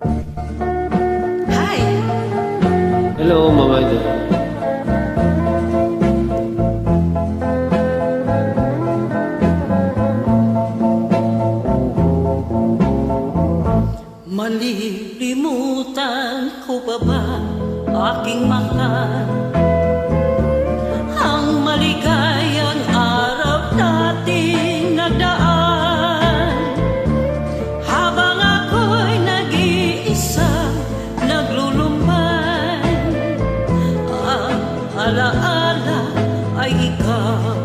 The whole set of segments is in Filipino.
Hi! Hello, Mama Idol. Malilimutan ko pa ba aking mahal? Alaala ay ikaw.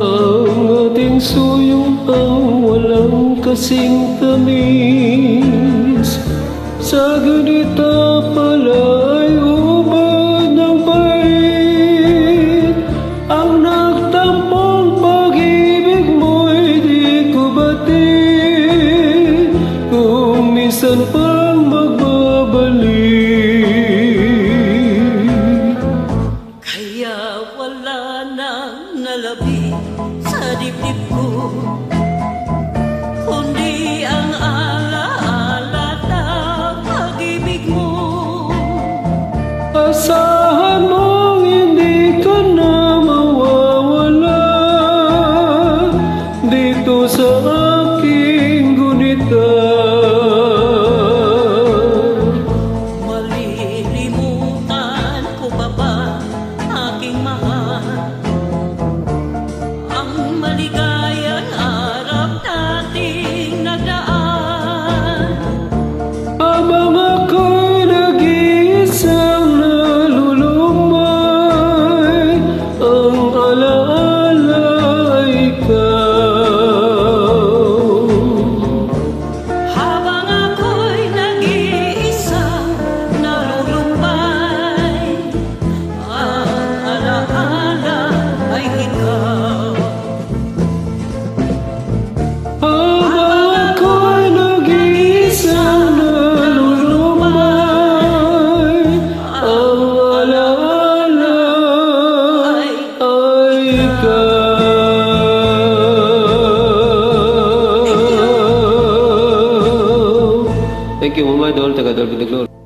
Ang ating suyong ang walang kasing tamis. Sa ganita pala'y ubad ng pait Ang nagtampong pag-ibig mo'y di ko batid Kung minsan pang magbabalik lebih sedip-dipku. Thank you, Mama Dol, taga Dolby Taglor.